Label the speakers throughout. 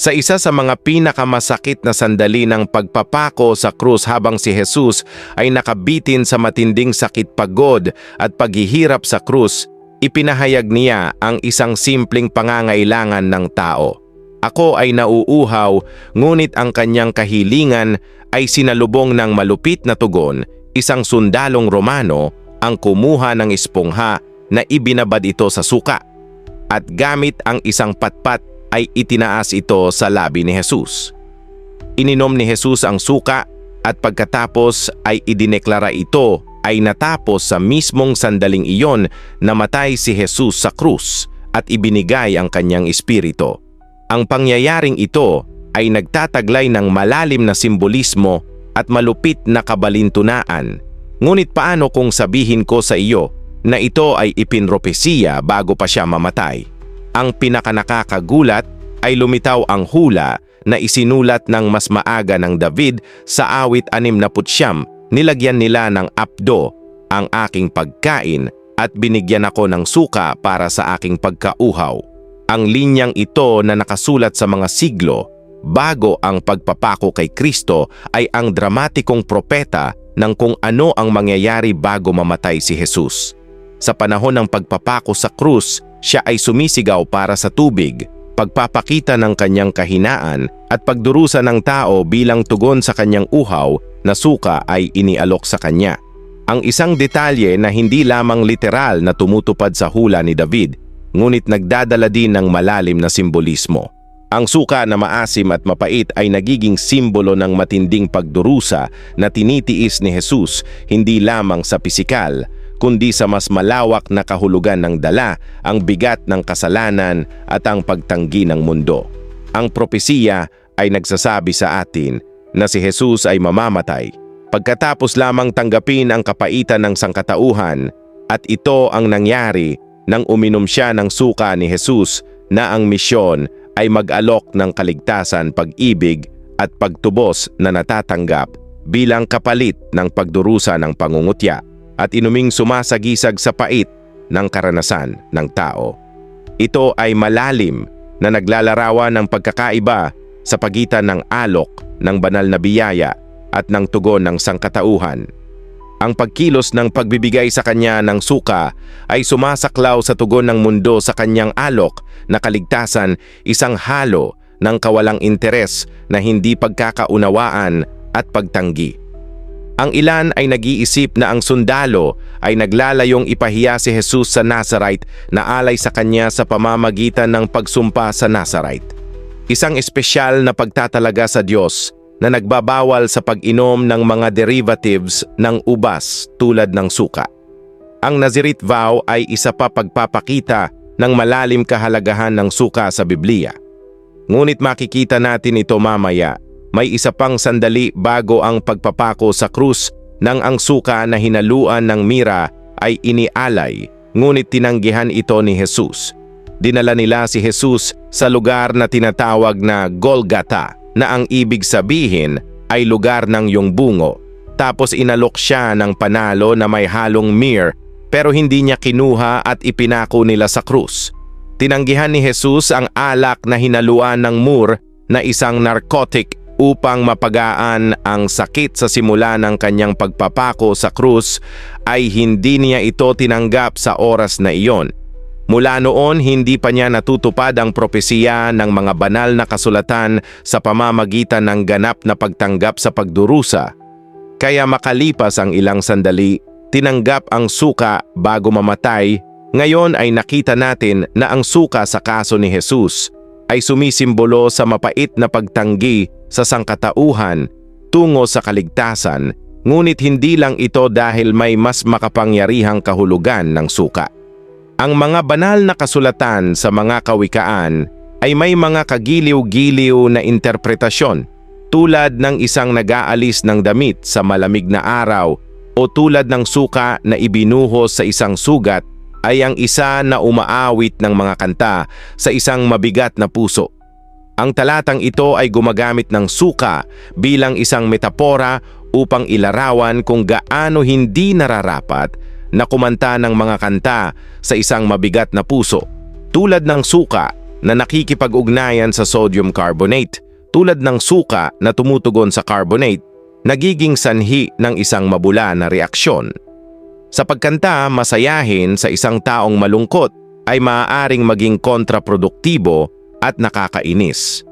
Speaker 1: Sa isa sa mga pinakamasakit na sandali ng pagpapako sa krus habang si Jesus ay nakabitin sa matinding sakit pagod at paghihirap sa krus, ipinahayag niya ang isang simpleng pangangailangan ng tao. Ako ay nauuhaw, ngunit ang kanyang kahilingan ay sinalubong ng malupit na tugon, isang sundalong Romano ang kumuha ng espongha na ibinabad ito sa suka. At gamit ang isang patpat ay itinaas ito sa labi ni Jesus. Ininom ni Jesus ang suka at pagkatapos ay idineklara ito ay natapos sa mismong sandaling iyon na matay si Jesus sa krus at ibinigay ang kanyang espiritu. Ang pangyayaring ito ay nagtataglay ng malalim na simbolismo at malupit na kabalintunaan. Ngunit paano kung sabihin ko sa iyo na ito ay ipinropesiya bago pa siya mamatay? Ang pinakanakakagulat ay lumitaw ang hula na isinulat ng mas maaga ng David sa awit 69, nilagyan nila ng apdo ang aking pagkain at binigyan ako ng suka para sa aking pagkauhaw. Ang linyang ito na nakasulat sa mga siglo bago ang pagpapako kay Kristo ay ang dramatikong propeta ng kung ano ang mangyayari bago mamatay si Jesus. Sa panahon ng pagpapako sa krus, siya ay sumisigaw para sa tubig, pagpapakita ng kanyang kahinaan at pagdurusa ng tao bilang tugon sa kanyang uhaw na suka ay inialok sa kanya. Ang isang detalye na hindi lamang literal na tumutupad sa hula ni David, ngunit nagdadala din ng malalim na simbolismo. Ang suka na maasim at mapait ay nagiging simbolo ng matinding pagdurusa na tinitiis ni Jesus hindi lamang sa pisikal, kundi sa mas malawak na kahulugan ng dala, ang bigat ng kasalanan at ang pagtanggi ng mundo. Ang propesiya ay nagsasabi sa atin na si Jesus ay mamamatay pagkatapos lamang tanggapin ang kapaitan ng sangkatauhan at ito ang nangyari nang uminom siya ng suka ni Jesus na ang misyon ay mag-alok ng kaligtasan, pag-ibig at pagtubos na natatanggap bilang kapalit ng pagdurusa ng pangungutya at inuming sumasagisag sa pait ng karanasan ng tao. Ito ay malalim na naglalarawan ng pagkakaiba sa pagitan ng alok ng banal na biyaya at ng tugon ng sangkatauhan. Ang pagkilos ng pagbibigay sa kanya ng suka ay sumasaklaw sa tugon ng mundo sa kanyang alok na kaligtasan isang halo ng kawalang interes na hindi pagkakaunawaan at pagtanggi. Ang ilan ay nag-iisip na ang sundalo ay naglalayong ipahiya si Jesus sa Nazarite na alay sa kanya sa pamamagitan ng pagsumpa sa Nazarite. Isang espesyal na pagtatalaga sa Diyos na nagbabawal sa pag-inom ng mga derivatives ng ubas tulad ng suka. Ang Nazirite vow ay isa pa pagpapakita ng malalim kahalagahan ng suka sa Biblia. Ngunit makikita natin ito mamaya, may isa pang sandali bago ang pagpapako sa krus nang ang suka na hinaluan ng mira ay inialay, ngunit tinanggihan ito ni Jesus. Dinala nila si Jesus sa lugar na tinatawag na Golgata na ang ibig sabihin ay lugar ng yung bungo. Tapos inalok siya ng panalo na may halong myrrh pero hindi niya kinuha at ipinako nila sa krus. Tinanggihan ni Jesus ang alak na hinaluan ng mur na isang narcotic upang mapagaan ang sakit sa simula ng kanyang pagpapako sa krus ay hindi niya ito tinanggap sa oras na iyon. Mula noon, hindi pa niya natutupad ang propesiya ng mga banal na kasulatan sa pamamagitan ng ganap na pagtanggap sa pagdurusa. Kaya makalipas ang ilang sandali, tinanggap ang suka bago mamatay, ngayon ay nakita natin na ang suka sa kaso ni Jesus ay sumisimbolo sa mapait na pagtanggi sa sangkatauhan tungo sa kaligtasan, ngunit hindi lang ito dahil may mas makapangyarihang kahulugan ng suka. Ang mga banal na kasulatan sa mga kawikaan ay may mga kagiliw-giliw na interpretasyon tulad ng isang nag-aalis ng damit sa malamig na araw o tulad ng suka na ibinuhos sa isang sugat ay ang isa na umaawit ng mga kanta sa isang mabigat na puso. Ang talatang ito ay gumagamit ng suka bilang isang metapora upang ilarawan kung gaano hindi nararapat na kumanta ng mga kanta sa isang mabigat na puso. Tulad ng suka, na nakikipag-ugnayan sa sodium carbonate tulad ng suka na tumutugon sa carbonate, nagiging sanhi ng isang mabula na reaksyon. Sa pagkanta masayahin sa isang taong malungkot ay maaaring maging kontraproduktibo at nakakainis.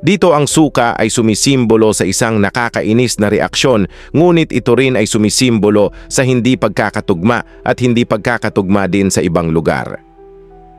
Speaker 1: Dito ang suka ay sumisimbolo sa isang nakakainis na reaksyon ngunit ito rin ay sumisimbolo sa hindi pagkakatugma at hindi pagkakatugma din sa ibang lugar.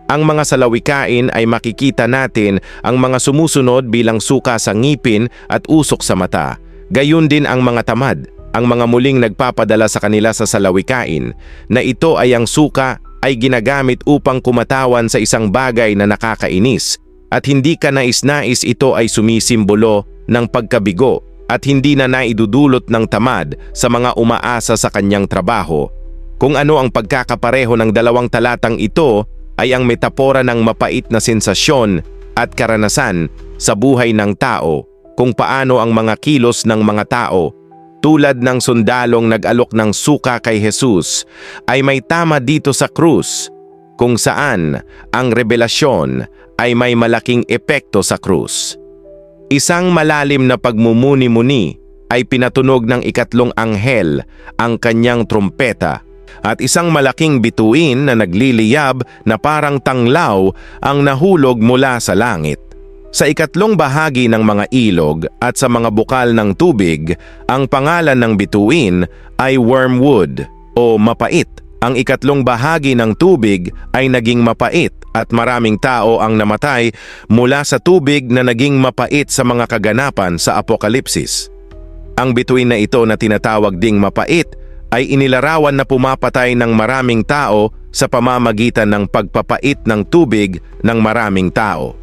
Speaker 1: Ang mga salawikain ay makikita natin ang mga sumusunod bilang suka sa ngipin at usok sa mata. Gayun din ang mga tamad, ang mga muling nagpapadala sa kanila sa salawikain na ito ay ang suka ay ginagamit upang kumatawan sa isang bagay na nakakainis at hindi ka nais-nais ito ay sumisimbolo ng pagkabigo at hindi na naidudulot ng tamad sa mga umaasa sa kanyang trabaho. Kung ano ang pagkakapareho ng dalawang talatang ito ay ang metapora ng mapait na sensasyon at karanasan sa buhay ng tao kung paano ang mga kilos ng mga tao tulad ng sundalong nag-alok ng suka kay Jesus, ay may tama dito sa krus, kung saan ang revelasyon ay may malaking epekto sa krus. Isang malalim na pagmumuni-muni ay pinatunog ng ikatlong anghel ang kanyang trumpeta at isang malaking bituin na nagliliyab na parang tanglaw ang nahulog mula sa langit. Sa ikatlong bahagi ng mga ilog at sa mga bukal ng tubig, ang pangalan ng bituin ay wormwood o mapait. Ang ikatlong bahagi ng tubig ay naging mapait at maraming tao ang namatay mula sa tubig na naging mapait sa mga kaganapan sa Apokalipsis. Ang bituin na ito na tinatawag ding mapait ay inilarawan na pumapatay ng maraming tao sa pamamagitan ng pagpapait ng tubig ng maraming tao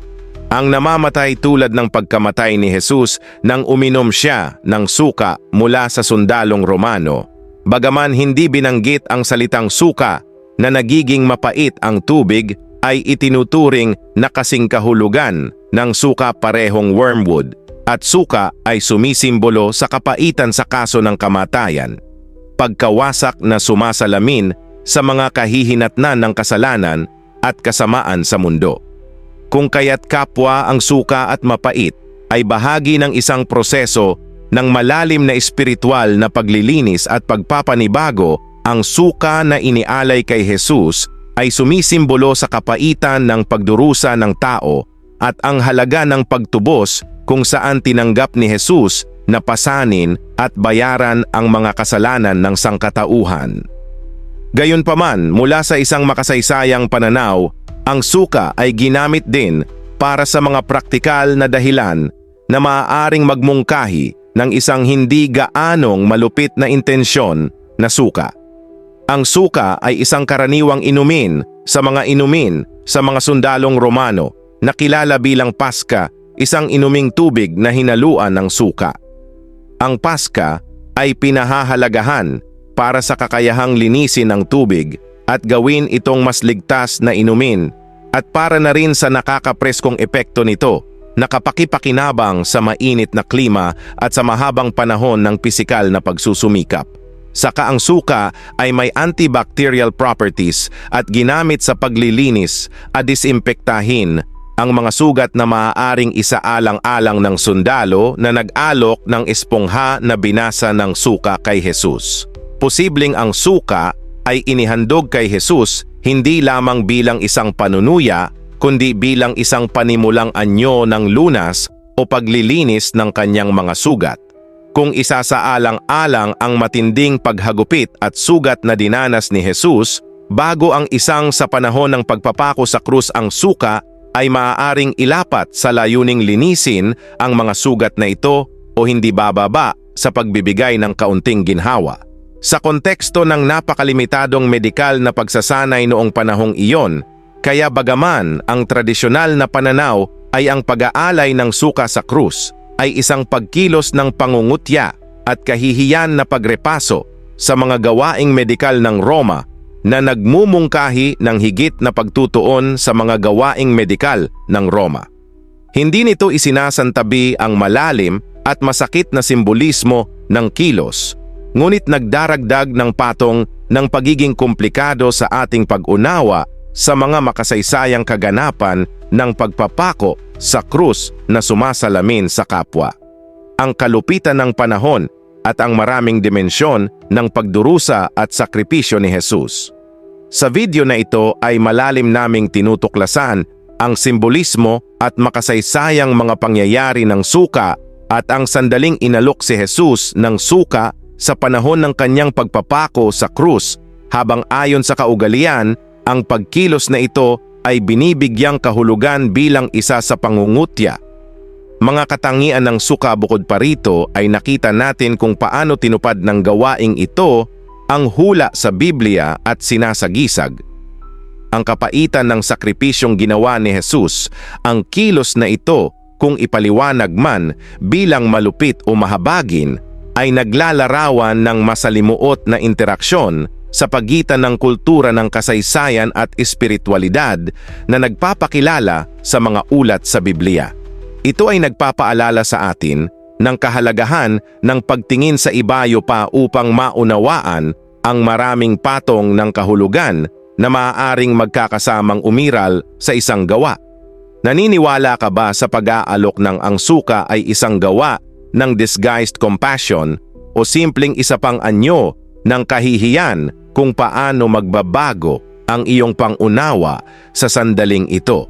Speaker 1: ang namamatay tulad ng pagkamatay ni Jesus nang uminom siya ng suka mula sa sundalong Romano. Bagaman hindi binanggit ang salitang suka na nagiging mapait ang tubig ay itinuturing na kasing kahulugan ng suka parehong wormwood at suka ay sumisimbolo sa kapaitan sa kaso ng kamatayan. Pagkawasak na sumasalamin sa mga kahihinatnan ng kasalanan at kasamaan sa mundo kung kaya't kapwa ang suka at mapait ay bahagi ng isang proseso ng malalim na espiritual na paglilinis at pagpapanibago, ang suka na inialay kay Jesus ay sumisimbolo sa kapaitan ng pagdurusa ng tao at ang halaga ng pagtubos kung saan tinanggap ni Jesus na pasanin at bayaran ang mga kasalanan ng sangkatauhan. Gayunpaman, mula sa isang makasaysayang pananaw, ang suka ay ginamit din para sa mga praktikal na dahilan na maaaring magmungkahi ng isang hindi gaanong malupit na intensyon na suka. Ang suka ay isang karaniwang inumin sa mga inumin sa mga sundalong Romano na kilala bilang paska, isang inuming tubig na hinaluan ng suka. Ang paska ay pinahahalagahan para sa kakayahang linisin ng tubig at gawin itong mas ligtas na inumin at para na rin sa nakakapreskong epekto nito nakapakipakinabang sa mainit na klima at sa mahabang panahon ng pisikal na pagsusumikap. Saka ang suka ay may antibacterial properties at ginamit sa paglilinis at disimpektahin ang mga sugat na maaaring isaalang-alang ng sundalo na nag-alok ng espongha na binasa ng suka kay Jesus. Posibleng ang suka ay inihandog kay Jesus hindi lamang bilang isang panunuya, kundi bilang isang panimulang anyo ng lunas o paglilinis ng kanyang mga sugat. Kung isasaalang-alang ang matinding paghagupit at sugat na dinanas ni Jesus, bago ang isang sa panahon ng pagpapako sa krus ang suka, ay maaaring ilapat sa layuning linisin ang mga sugat na ito o hindi bababa sa pagbibigay ng kaunting ginhawa. Sa konteksto ng napakalimitadong medikal na pagsasanay noong panahong iyon, kaya bagaman ang tradisyonal na pananaw ay ang pag-aalay ng suka sa krus ay isang pagkilos ng pangungutya at kahihiyan na pagrepaso sa mga gawaing medikal ng Roma na nagmumungkahi ng higit na pagtutuon sa mga gawaing medikal ng Roma. Hindi nito isinasantabi ang malalim at masakit na simbolismo ng kilos ngunit nagdaragdag ng patong ng pagiging komplikado sa ating pag-unawa sa mga makasaysayang kaganapan ng pagpapako sa krus na sumasalamin sa kapwa. Ang kalupitan ng panahon at ang maraming dimensyon ng pagdurusa at sakripisyo ni Jesus. Sa video na ito ay malalim naming tinutuklasan ang simbolismo at makasaysayang mga pangyayari ng suka at ang sandaling inalok si Jesus ng suka sa panahon ng kanyang pagpapako sa krus habang ayon sa kaugalian, ang pagkilos na ito ay binibigyang kahulugan bilang isa sa pangungutya. Mga katangian ng suka bukod pa rito ay nakita natin kung paano tinupad ng gawaing ito ang hula sa Biblia at sinasagisag. Ang kapaitan ng sakripisyong ginawa ni Jesus, ang kilos na ito kung ipaliwanag man bilang malupit o mahabagin, ay naglalarawan ng masalimuot na interaksyon sa pagitan ng kultura ng kasaysayan at espiritualidad na nagpapakilala sa mga ulat sa Biblia. Ito ay nagpapaalala sa atin ng kahalagahan ng pagtingin sa ibayo pa upang maunawaan ang maraming patong ng kahulugan na maaaring magkakasamang umiral sa isang gawa. Naniniwala ka ba sa pag-aalok ng ang suka ay isang gawa ng disguised compassion o simpleng isa pang anyo ng kahihiyan kung paano magbabago ang iyong pangunawa sa sandaling ito?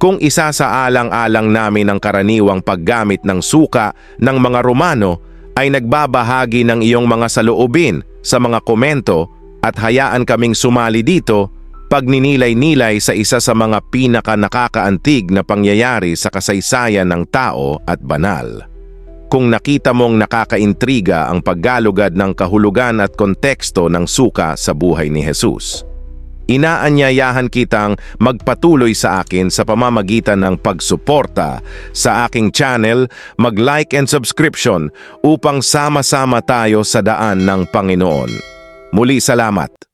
Speaker 1: Kung isa sa alang-alang namin ang karaniwang paggamit ng suka ng mga Romano ay nagbabahagi ng iyong mga saloobin sa mga komento at hayaan kaming sumali dito pagninilay-nilay sa isa sa mga pinaka nakakaantig na pangyayari sa kasaysayan ng tao at banal. Kung nakita mong nakakaintriga ang paggalugad ng kahulugan at konteksto ng suka sa buhay ni Jesus. Inaanyayahan kitang magpatuloy sa akin sa pamamagitan ng pagsuporta sa aking channel, mag-like and subscription upang sama-sama tayo sa daan ng Panginoon. Muli salamat.